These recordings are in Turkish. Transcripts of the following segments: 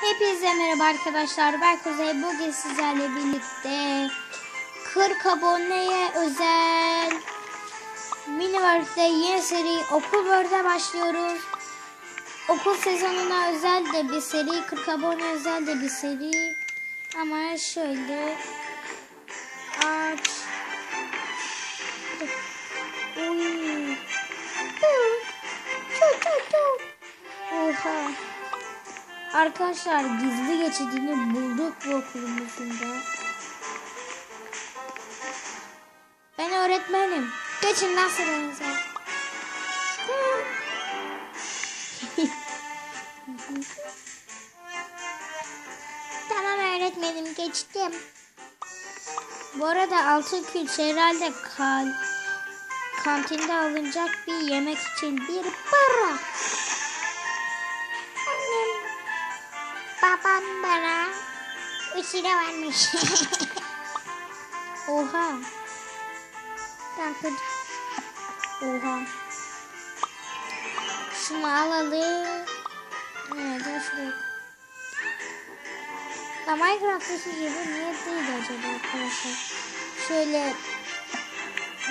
Hepinize merhaba arkadaşlar. Ben Kuzey. Bugün sizlerle birlikte 40 aboneye özel Miniverse'de yeni seri Okul World'e başlıyoruz. Okul sezonuna özel de bir seri, 40 abone özel de bir seri. Ama şöyle aç. Oha. Arkadaşlar gizli geçidini bulduk bu okulumuzun da. Ben öğretmenim. Geçin lan sıranıza. tamam öğretmenim geçtim. Bu arada altın külçe herhalde kan, kantinde alınacak bir yemek için bir para. 3 lira vermiş. Oha. Bakın. Oha. Şunu alalım. Nerede şuraya. Ya Minecraft'taki gibi niye değil acaba arkadaşlar? Şöyle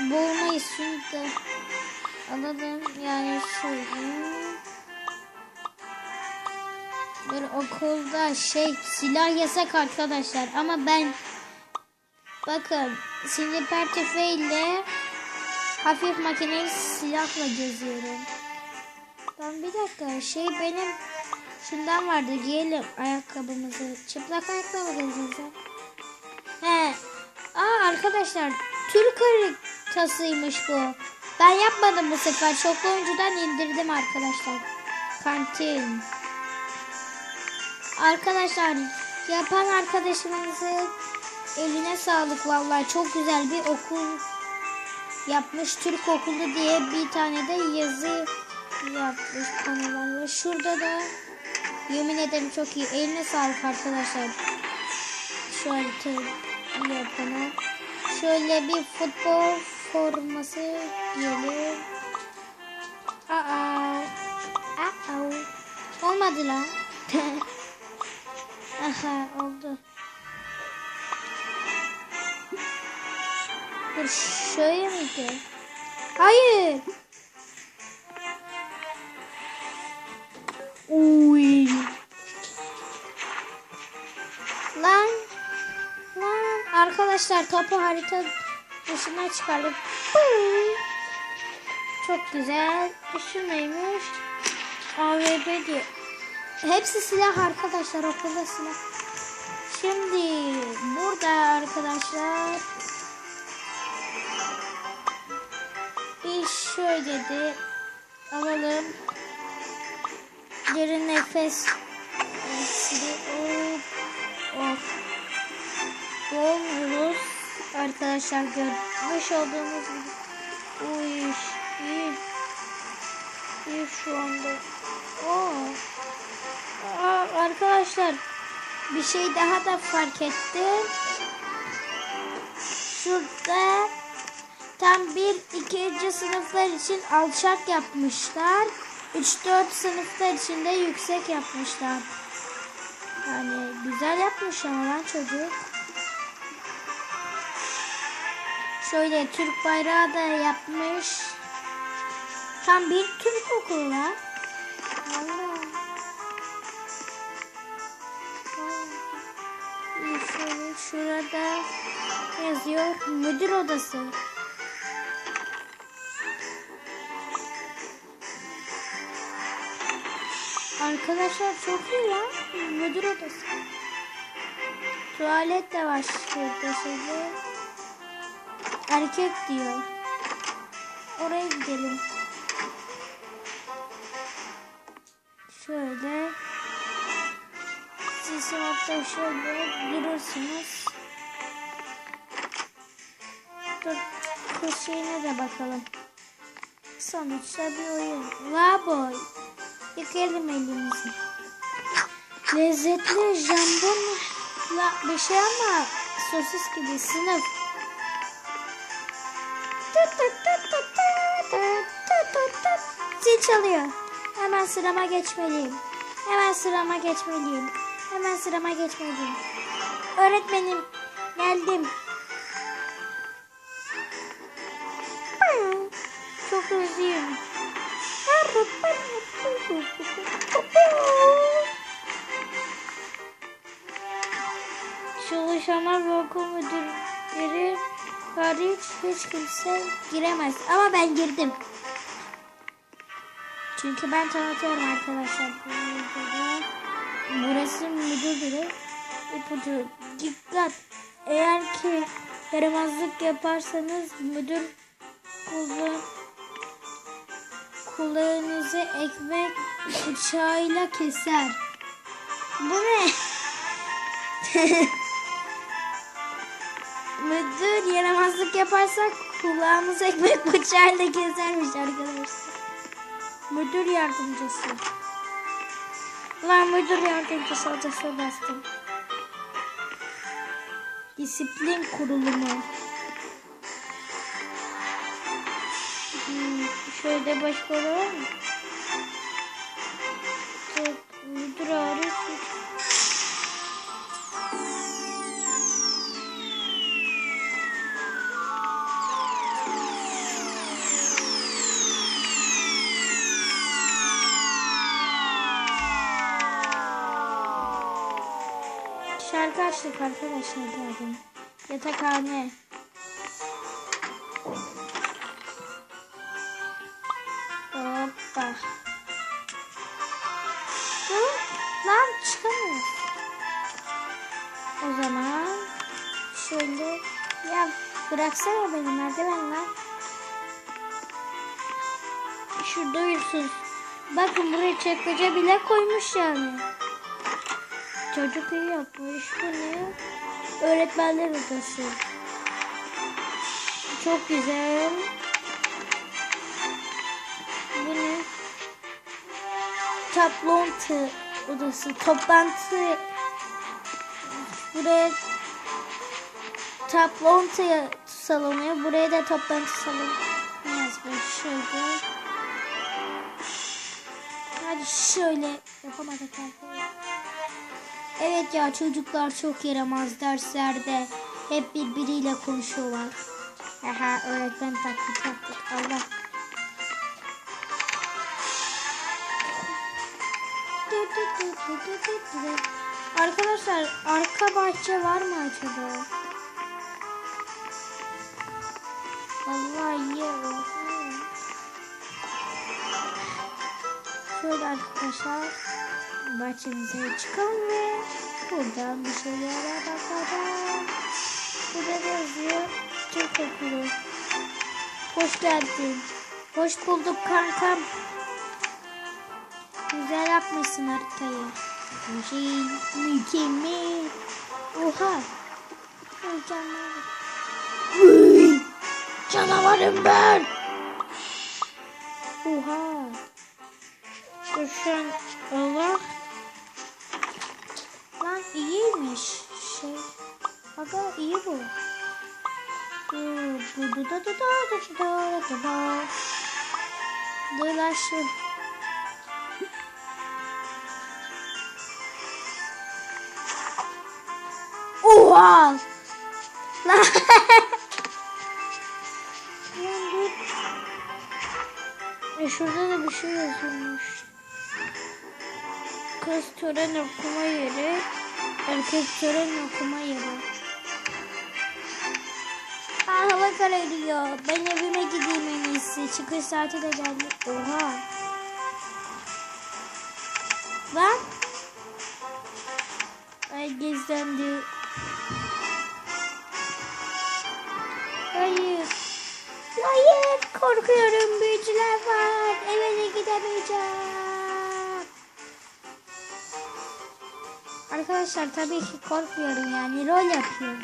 boğmayı şunu da alalım. Yani şöyle. Bir okulda şey silah yasak arkadaşlar ama ben bakın sniper tüfeğiyle hafif makineli silahla geziyorum. Ben bir dakika şey benim şundan vardı giyelim ayakkabımızı. Çıplak ayakkabı gezeceğiz. He. Aa arkadaşlar Türk haritasıymış bu. Ben yapmadım bu sefer. Çoklu oyuncudan indirdim arkadaşlar. Kantin. Arkadaşlar yapan arkadaşımızın eline sağlık vallahi çok güzel bir okul yapmış Türk okulu diye bir tane de yazı yapmış panolarla. Şurada da yemin ederim çok iyi. Eline sağlık arkadaşlar. Harita yapana. Şöyle bir futbol forması diyelim. Aa. Aa. Olmadı lan. Aha oldu. Dur şöyle miydi? Hayır. Uy. Lan. Lan. Arkadaşlar topu harita dışına çıkardık. Çok güzel. Şu neymiş? AVP diyor. Hepsi silah arkadaşlar okulda silah. Şimdi burada arkadaşlar bir şöyle de alalım. Derin nefes. Hop. Of. Dolmuyoruz. Arkadaşlar görmüş olduğunuz gibi. Uy. İyi. İyi şu anda. Oo. Arkadaşlar bir şey daha da fark ettim. Şurada tam bir ikinci sınıflar için alçak yapmışlar. 3-4 sınıflar için de yüksek yapmışlar. Yani güzel yapmış ama lan çocuk. Şöyle Türk bayrağı da yapmış. Tam bir Türk okulu lan. Vallahi. Şöyle şurada yazıyor müdür odası. Arkadaşlar çok iyi lan müdür odası. Tuvalet de var şurada şöyle. Erkek diyor. Oraya gidelim. Sınıfta şöyle durursunuz. Dur kız şeyine de bakalım. Sonuçta bir oyun. Vaboy. Yıkayalım elimizi. Lezzetli jambonla bir şey ama sosis gibi sınıf. Zil çalıyor. Hemen sırama geçmeliyim. Hemen sırama geçmeliyim. Hemen sırama geçmeliyim. Öğretmenim geldim. Çok hızlıyım. Çalışanlar ve okul müdürleri hariç hiç kimse giremez. Ama ben girdim. Çünkü ben tanıtıyorum arkadaşlar. Burası müdürlüğü. İpucu. Dikkat. Eğer ki yaramazlık yaparsanız müdür kullan kulağınızı ekmek bıçağıyla keser. Bu ne? Müdür yaramazlık yaparsak kulağımızı ekmek bıçağıyla kesermiş arkadaşlar. Müdür yardımcısı. Lan müdür yardımcısı odasına bastım. Disiplin kurulumu. Hmm, şöyle başka var mı? Tek hariç Şarkı açtık arkadaşlar dedim. Yatakhane. Hoppa. Hı? Lan çıkamıyoruz. O zaman şöyle ya bıraksana beni merdiven lan. Şurada uyursuz. Bakın buraya çekmece bile koymuş yani. Çocuk iyi yapmış. Bu ne? Öğretmenler odası. Çok güzel. Bu ne? Toplantı odası. Toplantı. Buraya toplantı salonu. Buraya da toplantı salonu yazmış. Şöyle. Hadi şöyle yapamadık arkadaşlar. Evet ya çocuklar çok yaramaz derslerde. Hep birbiriyle konuşuyorlar. Aha öğretmen taklit yaptık. Allah. Arkadaşlar arka bahçe var mı acaba? Allah iyi. Şöyle arkadaşlar bahçemize çıkalım ve buradan bir şeylere bakalım. Burada da yazıyor Türk okulu. Hoş geldin. Hoş bulduk kankam. Güzel yapmışsın haritayı. Şey mükemmel. Oha. Mükemmel. Canavarım ben. Oha. Koşan Allah. Lan iyiymiş şey. Aga iyi bu. Du- du- du- du- du- du- du- du- du- du. Dolaşın. Oha! Lan. E şurada da bir şey yazılmış. Kız tören okuma yeri, erkek tören okuma yeri. Aa, hava kararıyor. Ben evime gideyim en iyisi. Çıkış saati de geldi. Oha. Lan. Ay gizlendi. Hayır. Hayır. Korkuyorum. Büyücüler var. Eve de gidemeyeceğim. Arkadaşlar tabii ki korkmuyorum yani rol yapıyorum.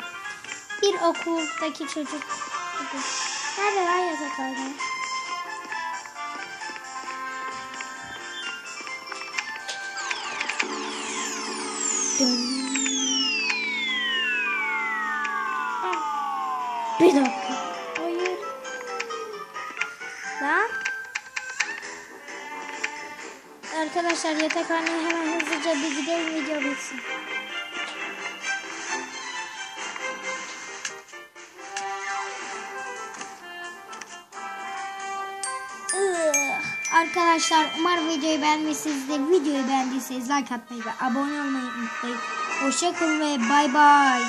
Bir okuldaki çocuk. Nerede lan. Ah, Bir dakika. Arkadaşlar yatakhaneyi hemen hızlıca bir gidelim video bitsin. Arkadaşlar umarım videoyu beğenmişsinizdir. Videoyu beğendiyseniz like atmayı ve abone olmayı unutmayın. Hoşçakalın ve bay bay.